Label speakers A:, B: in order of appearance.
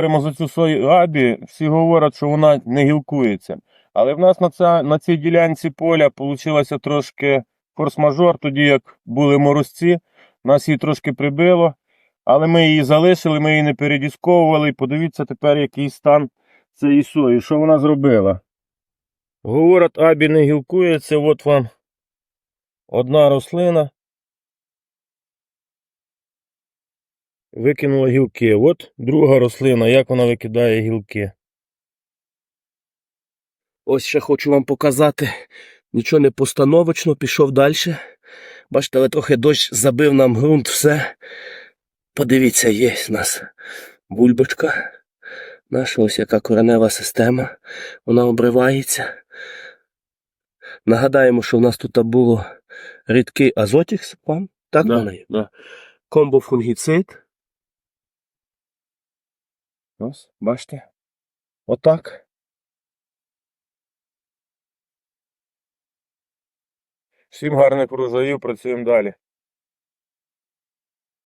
A: говоримо за цю сою абі, всі говорять, що вона не гілкується. Але в нас на, ця, на цій ділянці поля вийшло трошки форс-мажор, тоді як були морозці, нас її трошки прибило, але ми її залишили, ми її не передісковували. І подивіться тепер, який стан цієї сої. Що вона зробила? Говорять, абі не гілкується, от вам одна рослина. Викинула гілки. От друга рослина, як вона викидає гілки.
B: Ось ще хочу вам показати. Нічого не постановочно, пішов далі. Бачите, але трохи дощ забив нам ґрунт, все. Подивіться, є в нас бульбочка. Наша ось яка коренева система. Вона обривається. Нагадаємо, що в нас тут було рідкий азотікс. Вам? Так
A: Да, да.
B: Комбофунгіцид.
A: Ось, бачите? Отак. Всім гарних урожаїв, працюємо далі.